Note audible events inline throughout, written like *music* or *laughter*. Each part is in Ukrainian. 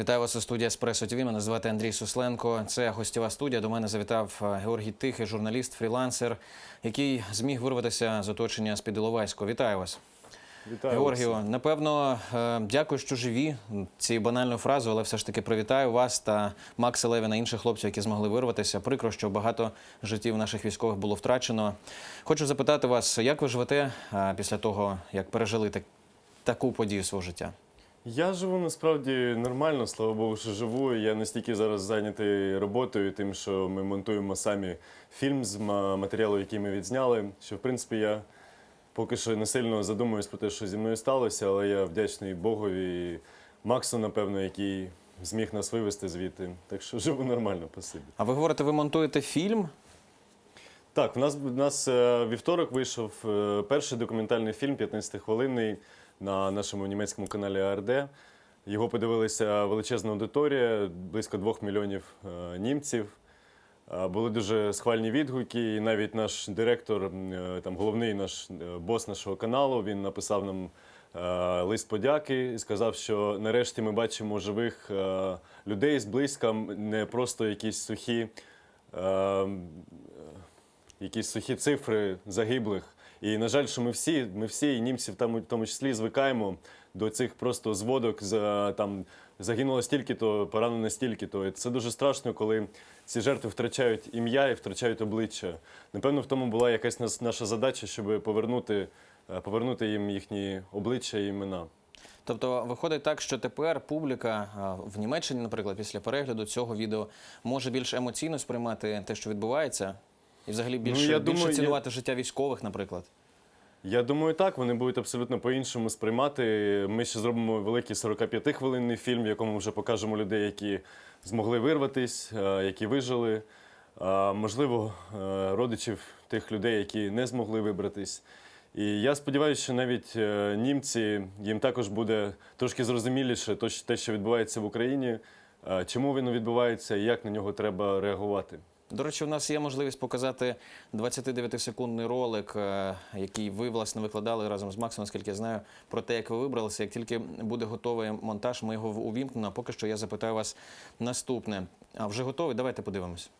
Вітаю вас у студії Еспресо ТВ. Мене звати Андрій Сусленко. Це гостєва студія. До мене завітав е, Георгій Тихий, журналіст, фрілансер, який зміг вирватися з оточення з-під Іловайського. Вітаю вас. Вітаю Георгію, вас. напевно, е, дякую, що живі. Цією банальною фразою, але все ж таки привітаю вас та Макса Левіна, інших хлопців, які змогли вирватися. Прикро, що багато життів наших військових було втрачено. Хочу запитати вас, як ви живете е, після того, як пережили так, таку подію свого життя? Я живу насправді нормально, слава Богу, що живу. Я настільки зараз зайнятий роботою, тим, що ми монтуємо самі фільм з матеріалу, який ми відзняли. Що в принципі я поки що не сильно задумуюсь про те, що зі мною сталося, але я вдячний Богові і Максу, напевно, який зміг нас вивезти звідти. Так що живу нормально, спасибі. А ви говорите, ви монтуєте фільм? Так, в нас, в нас е, вівторок вийшов е, перший документальний фільм 15-хвилинний на нашому німецькому каналі АРД. Його подивилися величезна аудиторія, близько двох мільйонів е, німців. Е, Були дуже схвальні відгуки, і навіть наш директор, е, там головний наш бос нашого каналу, він написав нам лист подяки і сказав, що нарешті ми бачимо живих людей зблизька, м, не просто якісь сухі. якісь сухі цифри загиблих. І на жаль, що ми всі, ми всі, і німці в тому, в тому числі, звикаємо до цих просто зводок за там загинуло стільки-то, поранено стільки-то. І це дуже страшно, коли ці жертви втрачають ім'я і втрачають обличчя. Напевно, в тому була якась наша задача, щоб повернути, е, повернути їм їхні обличчя і імена. Тобто виходить так, що тепер публіка в Німеччині, наприклад, після перегляду цього відео може більш емоційно сприймати те, що відбувається, і взагалі більше, я більше думаю, я- цінувати життя військових, наприклад. Я думаю, так. Вони будуть абсолютно по-іншому сприймати. Ми ще зробимо великий 45-хвилинний фільм, в якому вже покажемо людей, які змогли вирватись, е, які вижили. Е, Можливо, е, родичів тих людей, які не змогли вибратись. І я сподіваюся, що навіть німці їм також буде трошки зрозуміліше те, що відбувається в Україні, чому воно відбувається і як на нього треба реагувати. До речі, у нас є можливість показати 29-секундний ролик, е, який ви власне викладали разом з Максом, наскільки я знаю, про те, як ви вибралися. Як тільки буде готовий монтаж, ми його увімкнемо. А поки що я запитаю вас наступне. А вже готовий? Давайте подивимось.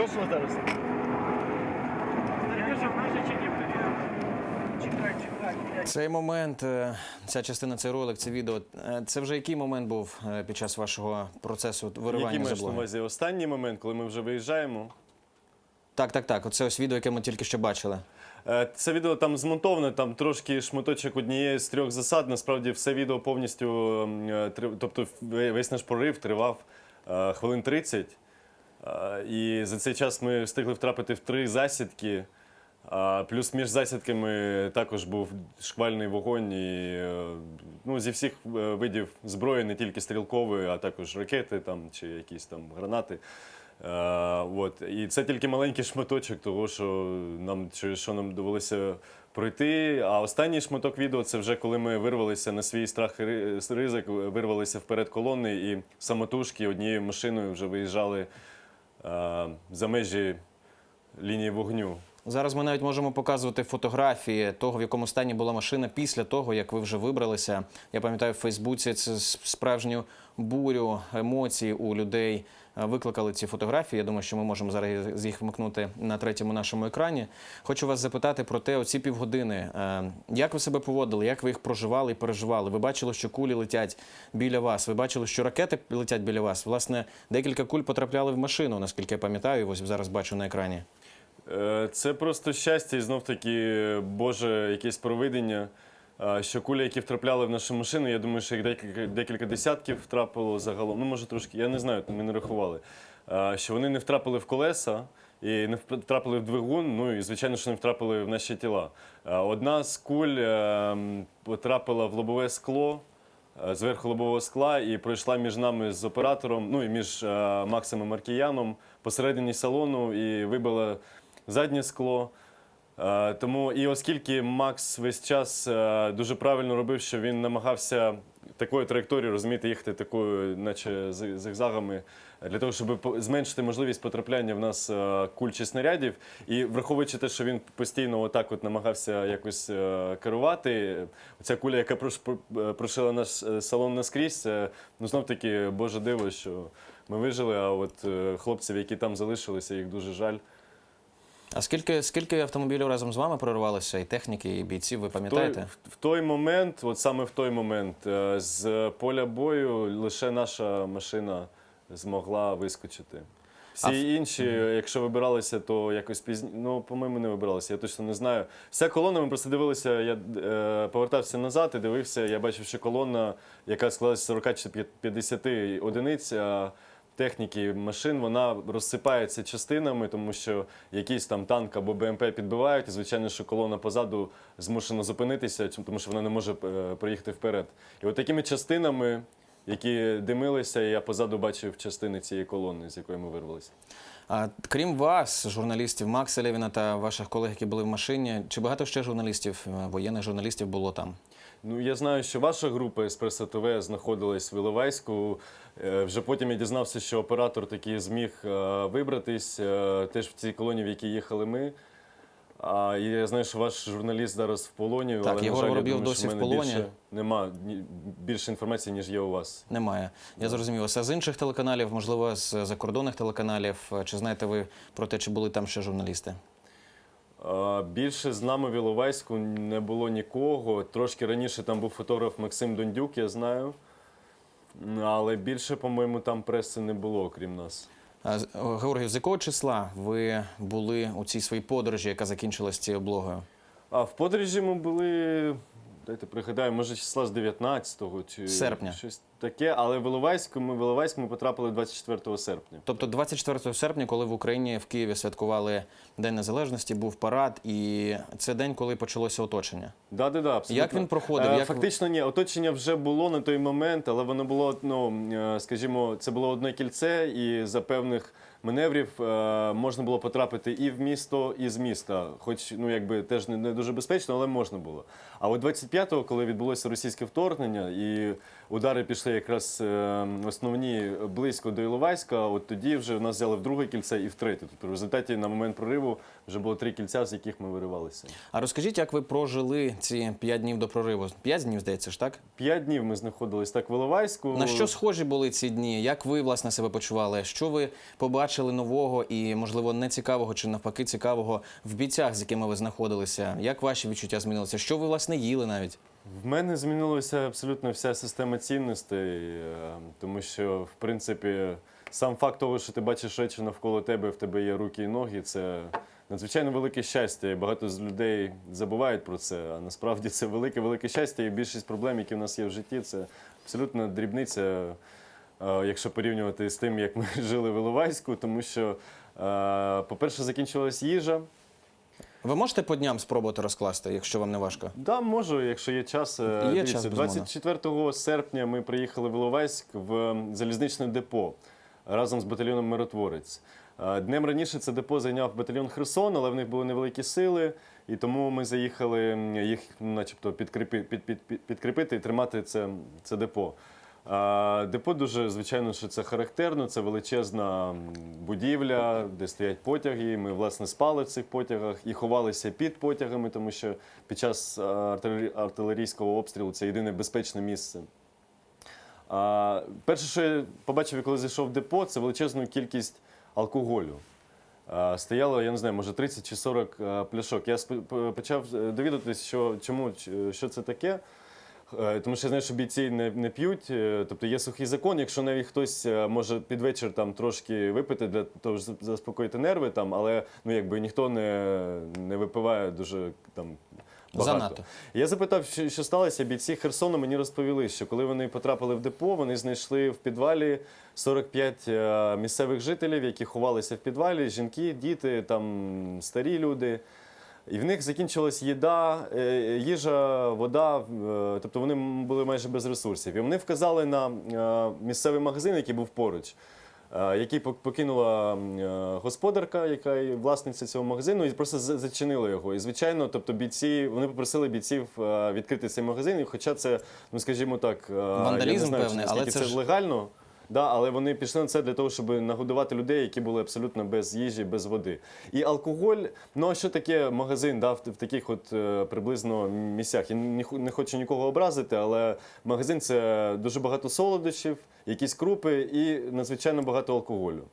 Ми їдемо зараз. Цей момент, е, ця частина, цей ролик, це відео. е, Це вже який момент був е, під час вашого процесу Який виривання з маєш на увазі останній момент, коли ми вже виїжджаємо? Так, так, так. Оце ось відео, яке ми тільки що бачили. Це відео там змонтоване, там трошки шматочок однієї з трьох засад. Насправді все відео повністю, тобто весь наш прорив тривав хвилин 30. І за цей час ми встигли втрапити в три засідки. Плюс між засідками також був шквальний вогонь і е, ну, зі всіх е, видів зброї, не тільки стрілкової, а також ракети там, чи якісь там гранати. Е, от. І це тільки маленький шматочок того, що нам, що нам довелося пройти. А останній шматок відео це вже коли ми вирвалися на свій страх і ризик, вирвалися вперед колони і самотужки однією машиною вже виїжджали за межі лінії вогню. Зараз ми навіть можемо показувати фотографії того, в якому стані була машина після того, як ви вже вибралися. Я пам'ятаю, в Фейсбуці це справжню бурю емоцій у людей е, викликали ці фотографії. Я думаю, що ми можемо зараз їх вмикнути на третьому нашому екрані. Хочу вас запитати про те, оці півгодини. е, Як ви себе поводили, як ви їх проживали і переживали? Ви бачили, що кулі летять біля вас. Ви бачили, що ракети летять біля вас. Власне, декілька куль потрапляли в машину, наскільки я пам'ятаю. Ось зараз бачу на екрані. Е, Це просто щастя і знов таки Боже якесь провидення. е, Що кулі, які втрапляли в нашу машину, я думаю, що їх декілька, декілька десятків втрапило загалом. Ну, може, трошки, я не знаю, ми не рахували. Е, Що вони не втрапили в колеса і не втрапили в двигун, ну і звичайно, що не втрапили в наші тіла. Одна з куль потрапила в лобове скло. Зверху лобового скла і пройшла між нами з оператором, ну і між е, Максом Маркіяном посередині салону і вибила заднє скло. Е, Тому і оскільки Макс весь час е, дуже правильно робив, що він намагався такою траєкторією розуміти, їхати такою, наче зигзагами, для того, щоб зменшити можливість потрапляння в нас е, куль чи снарядів. І враховуючи те, що він постійно отак от намагався якось керувати, ця куля, яка прошила наш салон наскрізь, ну знов таки Боже диво, що ми вижили. А от хлопців, які там залишилися, їх дуже жаль. А скільки, скільки автомобілів разом з вами прорвалося, і техніки, і бійців, ви пам'ятаєте? Той, в, в той момент, от саме в той момент, е, з поля бою лише наша машина змогла вискочити. Всі А інші, якщо вибиралися, то якось пізніше. Ну, по-моєму, не вибиралися, я точно не знаю. Вся колона, ми просто дивилися, я е, повертався назад і дивився, я бачив, що колона, яка складається з 40 чи 50 одиниць. а Техніки машин вона розсипається частинами, тому що якийсь там танк або БМП підбивають, і звичайно, що колона позаду змушена зупинитися, тому що вона не може е, проїхати вперед. І от такими частинами, які димилися, я позаду бачив частини цієї колони, з якої ми вирвалися. А крім вас, журналістів Макса Левіна та ваших колег, які були в машині, чи багато ще журналістів, е, воєнних журналістів було там? Ну, я знаю, що ваша група Еспресо ТВ знаходилась в Іловайську. Е, Вже потім я дізнався, що оператор таки зміг е, вибратись е, теж в цій колоні, в якій їхали ми. А я знаю, що ваш журналіст зараз в полоні. Так, але, Єгор Воробйов думаю, досі в полоні. Більше, нема більше інформації, ніж є у вас. Немає. Я зрозумів. А з інших телеканалів, можливо, з закордонних телеканалів, чи знаєте ви про те, чи були там ще журналісти? Більше з нами в Іловайську не було нікого. Трошки раніше там був фотограф Максим Дондюк, я знаю. Але більше, по-моєму, там преси не було, окрім нас. Георгій, з якого числа ви були у цій своїй подорожі, яка закінчилась цією облогою? А в подорожі ми були, дайте пригадаю, може числа з 19-го чи Серпня. щось таке, але в Іловайську ми в Іловайську ми потрапили 24 серпня. Тобто 24 серпня, коли в Україні в Києві святкували День Незалежності, був парад, і це день, коли почалося оточення. Да, да, да, абсолютно. Як він проходив? Е, Як... Фактично, ні, оточення вже було на той момент, але воно було, ну, е, скажімо, це було одне кільце, і за певних маневрів е, можна було потрапити і в місто, і з міста. Хоч ну, якби теж не, не дуже безпечно, але можна було. А от 25-го, коли відбулося російське вторгнення, і удари пішли якраз е, основні близько до Іловайська, от тоді вже нас взяли в друге кільце і в третє. Тобто в результаті на момент прориву вже було три кільця, з яких ми виривалися. А розкажіть, як ви прожили ці п'ять днів до прориву? П'ять днів, здається ж, так? П'ять днів ми знаходились так в Іловайську. На що схожі були ці дні? Як ви власне себе почували? Що ви побачили нового і, можливо, нецікавого чи навпаки цікавого в бійцях, з якими ви знаходилися? Як ваші відчуття змінилися? Що ви власне їли навіть? В мене змінилася абсолютно вся система цінностей, е, тому що, в принципі, сам факт того, що ти бачиш речі навколо тебе, в тебе є руки і ноги, це надзвичайно велике щастя. І багато з людей забувають про це. А насправді це велике, велике щастя. І більшість проблем, які в нас є в житті, це абсолютно дрібниця, е, якщо порівнювати з тим, як ми *laughs* жили в Іловайську, тому що, е, по-перше, закінчилась їжа. Ви можете по дням спробувати розкласти, якщо вам не важко? Да, можу, якщо є час. Е, Є Дивіться, час, безумовно. 24 серпня ми приїхали в Іловайськ в залізничне депо разом з батальйоном Миротворець. Е, Днем раніше це депо зайняв батальйон Херсон, але в них були невеликі сили, і тому ми заїхали їх, начебто, підкріпи, під, під, під, підкріпити і тримати це, це депо. Депо дуже, звичайно, що це характерно. Це величезна будівля, де стоять потяги. Ми, власне, спали в цих потягах і ховалися під потягами, тому що під час артилерійського обстрілу це єдине безпечне місце. Перше, що я побачив, коли зайшов в депо, це величезну кількість алкоголю. Стояло, я не знаю, може 30 чи 40 пляшок. Я почав е, довідатись, що, чому, що це таке. Е, Тому що я знаю, що бійці не, не п'ють, е, тобто є сухий закон. Якщо навіть хтось е, може під вечір там трошки випити для того, щоб заспокоїти нерви, там, але ну якби ніхто не, не випиває дуже там. Багато. Занадто. Я запитав, що, що сталося. Бійці Херсону мені розповіли, що коли вони потрапили в депо, вони знайшли в підвалі 45 е, місцевих жителів, які ховалися в підвалі, жінки, діти, там старі люди. І в них закінчилась їда, е, їжа, вода, е, тобто вони були майже без ресурсів. І вони вказали на е, місцевий магазин, який був поруч. який покинула господарка, яка є власниця цього магазину, і просто за- зачинила його. І звичайно, тобто бійці вони попросили бійців відкрити цей магазин. Хоча це, ну скажімо так, я не Вандалізм знаю, певний, але це це ж- легально. Да, але вони пішли на це для того, щоб нагодувати людей, які були абсолютно без їжі, без води. І алкоголь, ну а що таке магазин да, в, таких от е, приблизно місцях? Я не, не хочу нікого образити, але магазин це дуже багато солодощів, якісь крупи і надзвичайно багато алкоголю.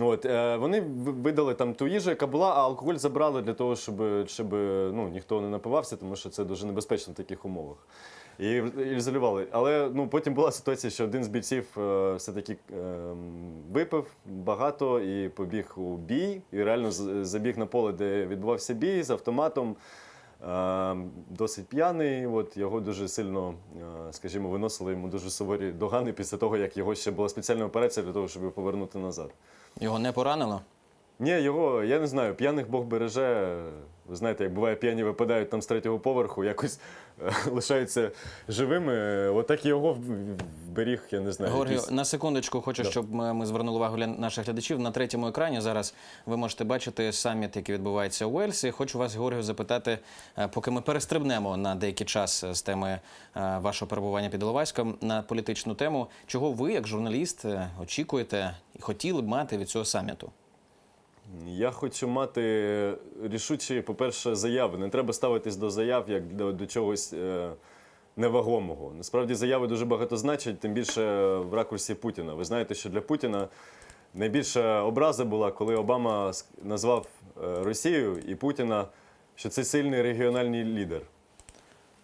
От, е, вони видали там ту їжу, яка була, а алкоголь забрали для того, щоб, щоб ну, ніхто не напивався, тому що це дуже небезпечно в таких умовах. І ізолювали. Але ну, потім була ситуація, що один з бійців е, все-таки е, випив багато і побіг у бій, і реально забіг на поле, де відбувався бій з автоматом. Е, досить п'яний, от його дуже сильно, е, скажімо, виносили йому дуже суворі догани після того, як його ще була спеціальна операція для того, щоб його повернути назад. Його не поранило? Ні, його, я не знаю, п'яних Бог береже. Ви знаєте, як буває, п'яні випадають там з третього поверху, якось е, *laughs* лишаються живими. Отак і його вберіг, я не знаю. Георгію, якийсь- на секундочку хочу, Да. щоб ми, звернули увагу гля- наших глядачів. На третьому екрані зараз ви можете бачити саміт, який відбувається у Уельсі. Хочу вас, Георгію, запитати, е, поки ми перестрибнемо на деякий час з теми е, вашого перебування під Іловайськом на політичну тему. Чого ви, як журналіст, е, очікуєте і хотіли б мати від цього саміту? Я хочу мати рішучі, по-перше, заяви. Не треба ставитись до заяв як до, до чогось е, невагомого. Насправді заяви дуже багато значать, тим більше в ракурсі Путіна. Ви знаєте, що для Путіна найбільша образа була, коли Обама назвав е, Росію і Путіна, що це сильний регіональний лідер.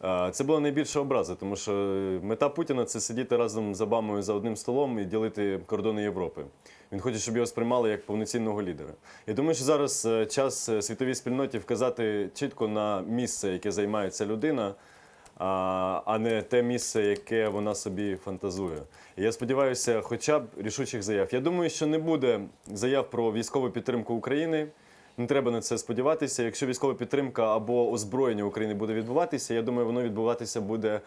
А, Це була найбільша образа, тому що мета Путіна це сидіти разом з Обамою за одним столом і ділити кордони Європи. Він хоче, щоб його сприймали як повноцінного лідера. Я думаю, що зараз е, час е, світовій спільноті вказати чітко на місце, яке займає ця людина, а не те місце, яке вона собі фантазує. Я сподіваюся, хоча б рішучих заяв. Я думаю, що не буде заяв про військову підтримку України. Не треба на це сподіватися. Якщо військова підтримка або озброєння України буде відбуватися, я думаю, воно відбуватися буде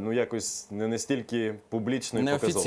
ну якось не настільки публічно і показово.